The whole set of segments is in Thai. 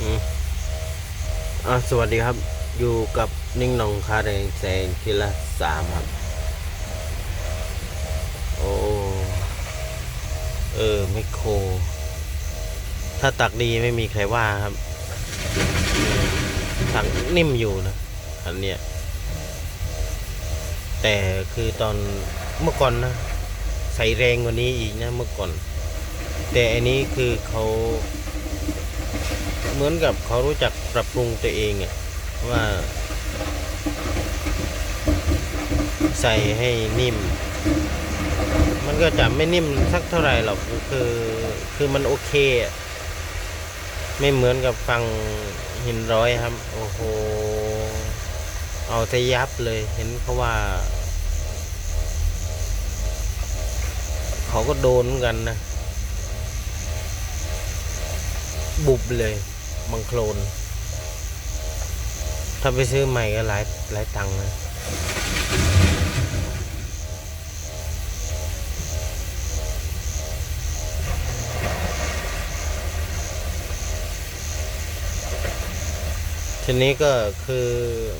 อืมอะสวัสดีครับ อยู่กับนิ่งนองคาแดงแสงทีละสามครับ โอ้ เออไมโคร ถ้าตักดีไม่มีใครว่าครับถังนิ่มอยู่นะอันเนี้ย แต่คือตอนเมื่อก่อนนะ ใส่แรงกว่านี้อีกนะเมื่อก่อน แต่อันนี้คือเขา เหมือนกับเขารู้จักปรับปรุงตัวเองอะว่าใส่ให้นิ่ม มันก็จะไม่นิ่มสักเท่าไหร่หรอกคือคือมันโอเค ไม่เหมือนกับฟังหินร้อยครับ โอ้โห เอาทะยับเลยเห็นเขาว่า เขาก็โดนกันนะ บุบเลย บังโคลน ถ้าไปซื้อใหม่ก็หลายหลายตังค์นะทีนี้ก็คือ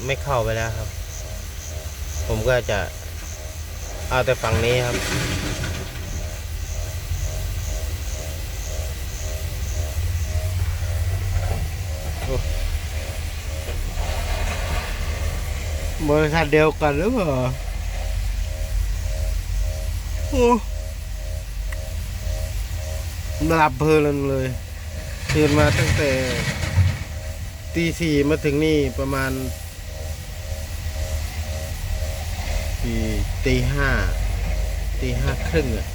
ไม่เข้าไปแล้วครับ ผมก็จะเอาแต่ฝั่งนี้ครับ บริษัทเดียวกันหรือเปล่าโอ้หลับเพลินเลยตื่นมาตั้งแต่ตีสี่มาถึงนี่ประมาณตีตีห้าตีห้าครึ่งอะ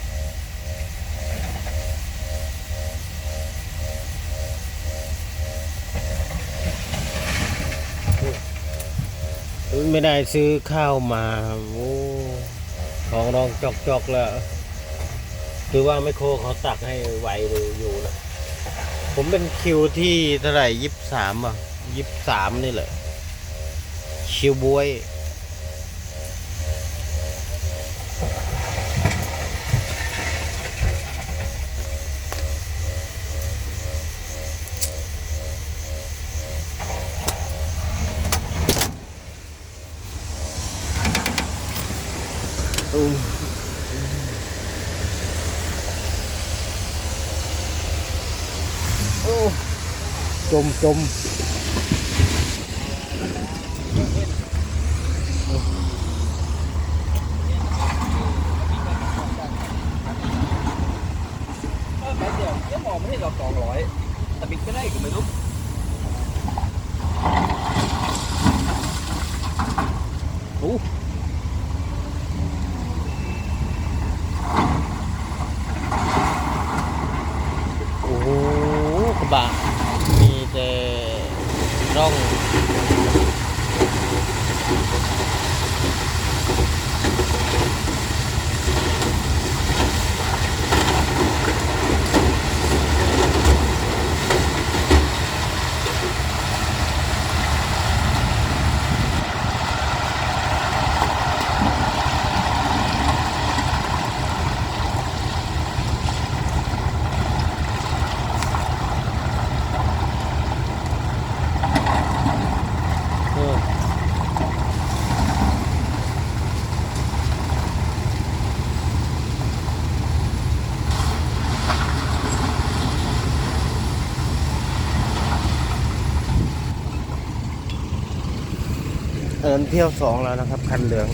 ไม่ได้ซื้อข้าวมา โอ้ของรองจอกจอกๆแล้ว คือว่าไม่โคเขาตักให้ไวเลยอยู่นะ ผมเป็นคิวที่เท่าไหร่ยี่สามอะยี่สามนี่แหละ คิวบวย อืมโอ้ จมจม เออแป๊บเดียวยังมองไม่ให้เราสองร้อยแต่บิดก็ได้ก็ไม่รู้ โอ้โอ้โหกระบะมีแต่ร่อง เออ เอินเที่ยวสองแล้วนะครับ คันเหลือง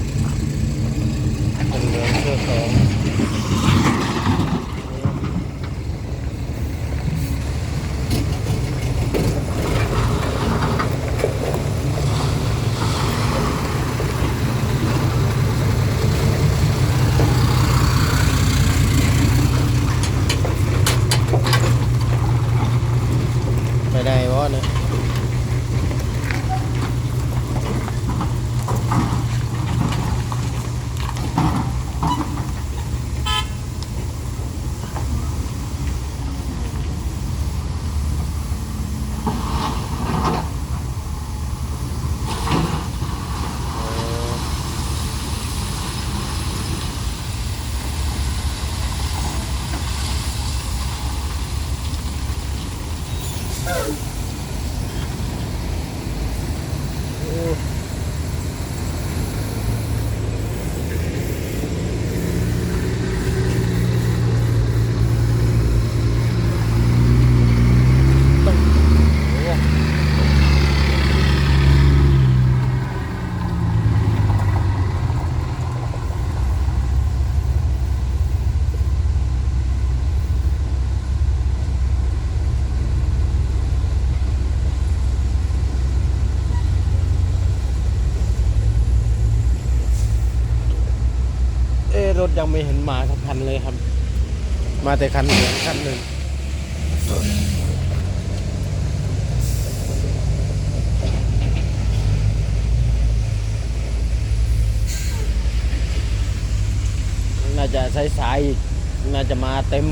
คันเหลืองเที่ยวสองไปได้วะเนี่ย เยังไม่เห็นมาสักคันเลยครับ มาแต่คันเหลืองคันหนึ่งน่าจะสายๆอีกน่าจะมาเต็ม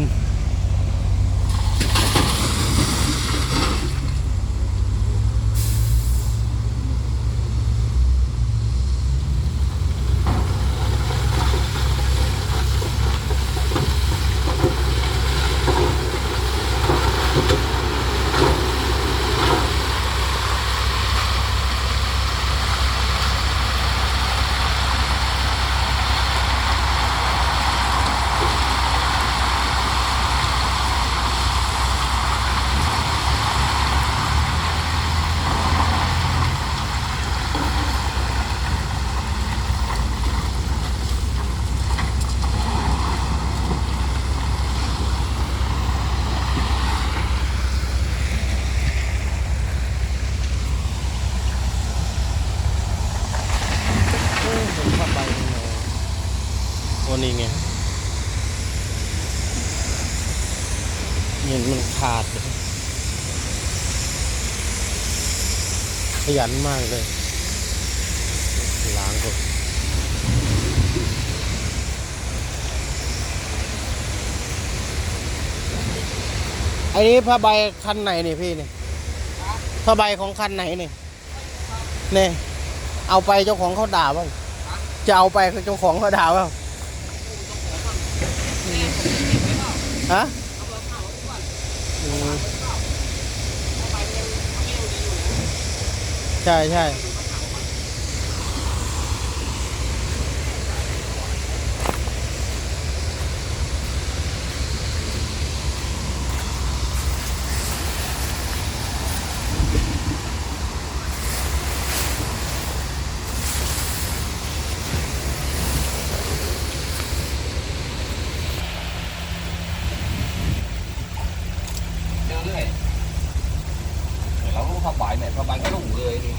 เออผมผ้าใบนี่เนาะโอ้นี่ไงเห็นมันขาดเลยข ยันมากเลยล้างก่อนไอ้นี้ผ้าใบคันไหนนี่พี่นี่ผ้าใบของคันไหนนี่เนี่ยเอาไปเจ้าของเขาด่าเปล่าจะเอาไปเจ้าของเขาด่าเปล่าฮะอืม ใช่ใช่ เจอเรื่อยเดี๋ยวเราลูกผ้าใบ เนี่ยผ้าใบก็ลุ่งเลยนี่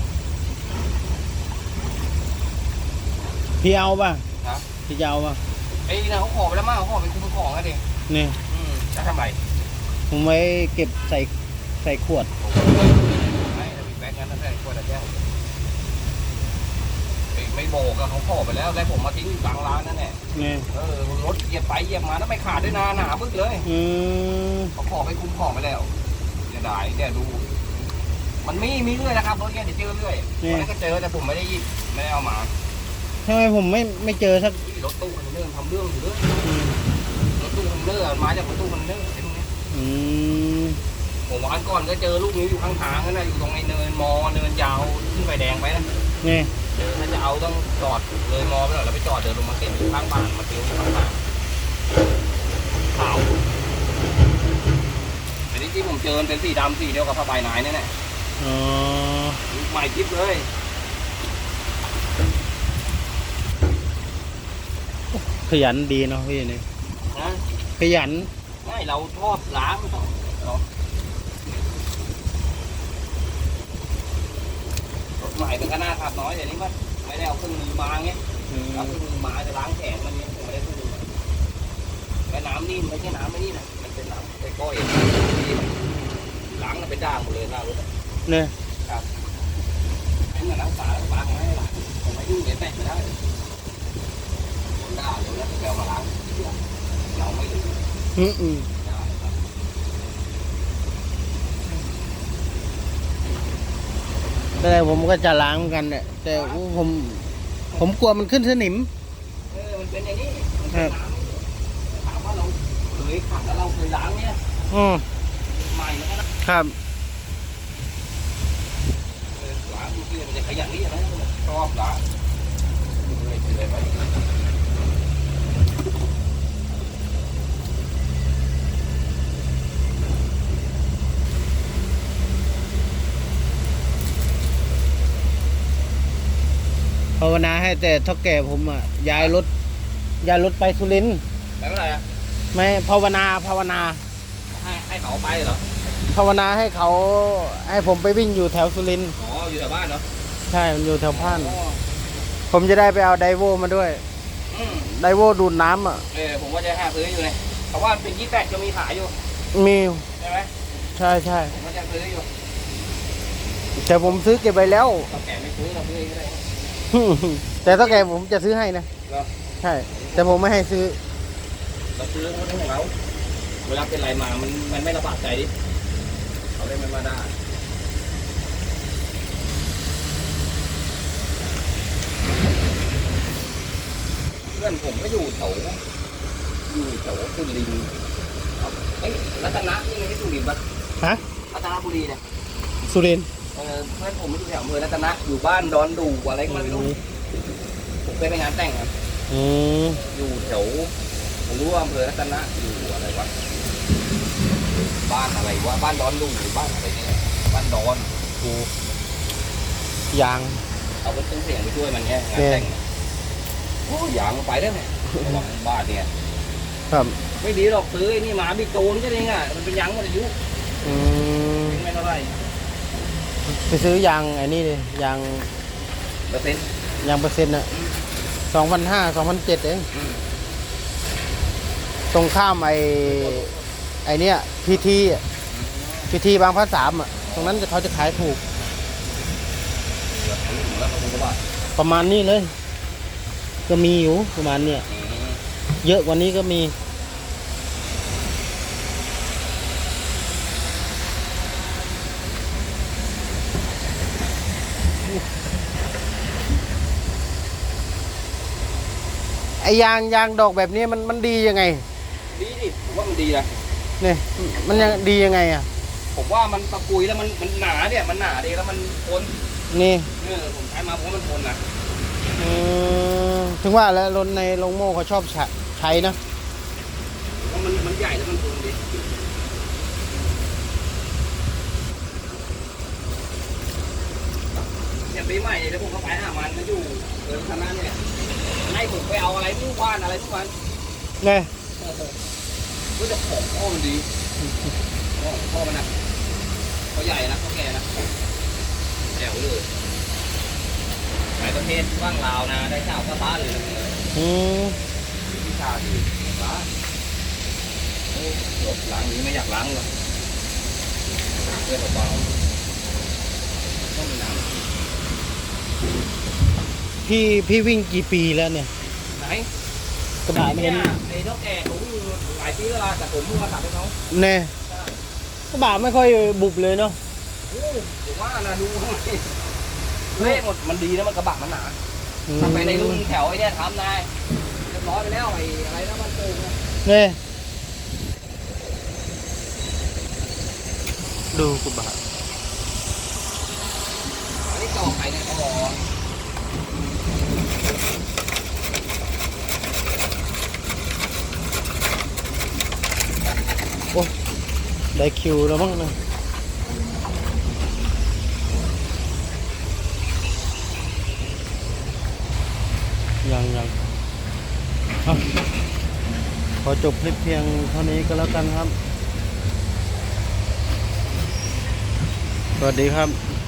พี่เอาป่ะฮะ พี่จะเอาป่ะไอ้นี่นะเขาขอไปแล้วมั้งเขาขอเป็นคุ้มของกันเองนี่อืมจะทำไรผมไว้เก็บใส่ใส่ขวด ไม่ถ้ามีแบงค์งั้นนั่นแหละควรจะแจ้งไอ้ไม่โบกอะเขาขอไปแล้วแล้วผมมาทิ้งอยู่กลางร้านนั่นแหละนี่เออรถเหยียบไปเหยียบมาแล้วไม่ขาดด้วยนะหนาบึกเลย อืมเขาขอไปคุ้มของไปแล้วเสียดายเนี่ยดู มันมีมีเรื่อยนะครับรถเนี่ยเดี๋ยวเจอเรื่อยวันนั้นก็เจอแต่ผมไม่ได้หยิบไม่ได้เอามาทำไมผมไม่ไม่เจอสักที่รถตู้คอนเทนเนอร์ทำเรื่องอยู่เรื่อยอืมรถตู้คอนเทนเนอร์มาจากรถตู้คอนเทนเนอร์ไอ้พวกเนี้ยอืมผมวันก่อนก็เจอลูกนี้อยู่ข้างทางนั่นนะอยู่ตรงไอ้เนินมอเนินยาวขึ้นไฟแดงไปนะนี่เออถ้าจะเอาต้องจอดเลยมอไปหน่อยแล้วไปจอดเดินลงมาเก็บอยู่ข้างบ้านมาเก็บอยู่ข้างทางขาวอันนี้ที่ผมเจอมันเป็นสีดำสีเดียวกับผ้าใบนายนี่แหละ อ๋อใหม่จิ๊บเลยขยันดีเนาะพี่นี่นะขยันไม่เราชอบล้างต้องเรารถใหม่มันก็น่าขับน้อยแต่นี้มันไม่ได้เอาเครื่องมือมาไงอืมเอาเครื่องมือมาจะล้างแขนมันเนี่ยผมไม่ได้เครื่องมือมาแต่น้ำนี่ไม่ใช่น้ำไม่นี่นะมันเป็นน้ำไอ้ก้อยล้างแล้วเป็นด่างหมดเลยหน้ารถอะ นี่ไอ้เงินล้างฝาล้างไม่ให้ล้างผมไม่ยุ่งเดี๋ยวแตกไม่ได้คนด่าเดี๋ยวแล้วเดี๋ยวมาล้างเราไม่ยุ่งอืมอืมได้ครับแต่ผมก็จะล้างเหมือนกันเนี่ยแต่อู้ผม ผมกลัวมันขึ้นสนิม เออมันเป็นอย่างนี้มันเป็นน้ำถามว่าเราเคยขัดแล้วเราเคยล้างเนี่ยอืมใหม่มันก็นะครับ เออล้างดู ที่มันจะขยันนี่นะชอบล้างเลยเลยไปภาวนาให้แต่เท่าแก่ผมอะย้ายรถย้ายรถไปสุรินทร์ไปเมื่อไหร่อะไม่ภาวนาภาวนา ให้ให้เขาไปเหรอภาวนาให้เขาให้ผมไปวิ่งอยู่แถวสุรินทร์อ๋ออยู่ แถวบ้านเหรอใช่มันอยู่แถวพานอ๋อผมจะได้ไปเอาไดโวมาด้วยอือืมไดโวดูดน้ำอะ เออ ผมว่าจะหาซื้ออยู่เลยเพราะว่าเป็นยี่แปดจะมีขายอยู่ มีใช่ไหมใช่ใช่ผมว่าจะซื้ออยู่ แต่ผมซื้อเก็บไว้แล้ว เราแก่ไม่ซื้อเราซื้อเองก็ได้แต่ถ้าแกผมจะซื้อให้นะเหรอใช่ แต่ผมไม่ให้ซื้อ เราซื้อเขาของเราเวลาเป็นไรมา มันมันไม่ระบาดใจดิ เขาได้ไม่มาได้เพื่อนผมก็อยู่แถวอยู่แถวสุรินทร์ครับเอ้ยรัตนะนี่ไงที่สุรินทร์ปะฮะ รัตนบุรีเนี่ยสุรินทร์เออเพื่อนผมอยู่แถวอำเภอรัตนะอยู่บ้านดอนดูอะไรก็ไม่รู้ผมเคยไปงานแต่งครับอืมอยู่แถวผมรู้ว่าอำเภอรัตนะอยู่อะไรวะบ้านอะไรวะบ้านดอนดูหรือบ้านอะไรเนี่ยบ้านดอนกูยางเอารถเครื่องเสียงไปช่วยมันเนี่ยงานแต่งเนี่ย โอ้ยอยางมันไปได้ไหมระวังบ้านเนี่ยครับไม่ดีหรอกซื้อไอ้นี่หมาบิ๊กโจนก็เองอะมันเป็นยางหมดอายุอืมไม่เท่าไหร่ไปซื้อยางไอ้นี่เลยยางเปอร์เซ็นต์ยางเปอร์เซ็นต์อะสองพันห้าสองพันเจ็ดเองอืมตรงข้ามไอ้ไอ้เนี่ยพีทีพีทีบางพระสามอะ ตรงนั้นเขาจะขายถูก แล้วก็คุณก็ว่าประมาณนี้เลย ก็มีอยู่ประมาณเนี่ยอืมเยอะกว่านี้ก็มีไอ้ยางยางดอกแบบนี้มันมันดียังไง ดีดิผมว่ามันดีนะเนี่ยมันยังดียังไงอะ ผมว่ามันตะกุยแล้วมันมันหนาเนี่ยมันหนาดีแล้วมันทนนี่เออผมใช้มาผมว่ามันทนนะอืม ถึงว่าแล้วรถในโรงโม่เขาชอบใช้ใช้นะเพราะมันมันใหญ่แล้วมันทนดีเนี่ยปีใหม่เนี่ยเดี๋ยวผมก็ไปหามันมันอยู่เออข้างหน้าเนี่ยให้ผมไปเอาอะไรไม่รู้ว่านอะไรทุกวันเนี่ยเออก็จะของพ่อมันดีพ่อพ่อมันนะเขาใหญ่นะเขาแก่นะแจ๋วเลย หลายประเทศว่างลาวนะ ได้เจ้าก็ต้านเลยนะอืมวิชาที่ต้านโอ้รถล้างนี้ไม่อยากล้างหรอกเพื่อนเบาๆต้องมีน้พี่พี่วิ่งกี่ปีแล้วเนี่ยำไหนกระบะเนี่เนี่ยยไอ้นกแก่ผมอยู่หลายปีแล้วล่ะแต่ผมเพิ่งมาขับให้เขาเนี่ยกระบะไม่ค่อยบุบเลยเนาะโอ้ผมว่านะดูข้างใน เละหมดมันดีนะมันกระบะมันหนาอืมถ้าไปในรุ่นแถวไอ้เนี่ยทำนายเรียบร้อยไปแล้วไอ้อะไรนะมันโป่งนะเนี่ยดูกระบะอันนี้ต่อไปเนี่ยเขาบอกได้คิวแล้วมั้งนะยังยังอะข อจบคลิปเพียงเท่านี้ก็แล้วกันครับ สวัสดีครับ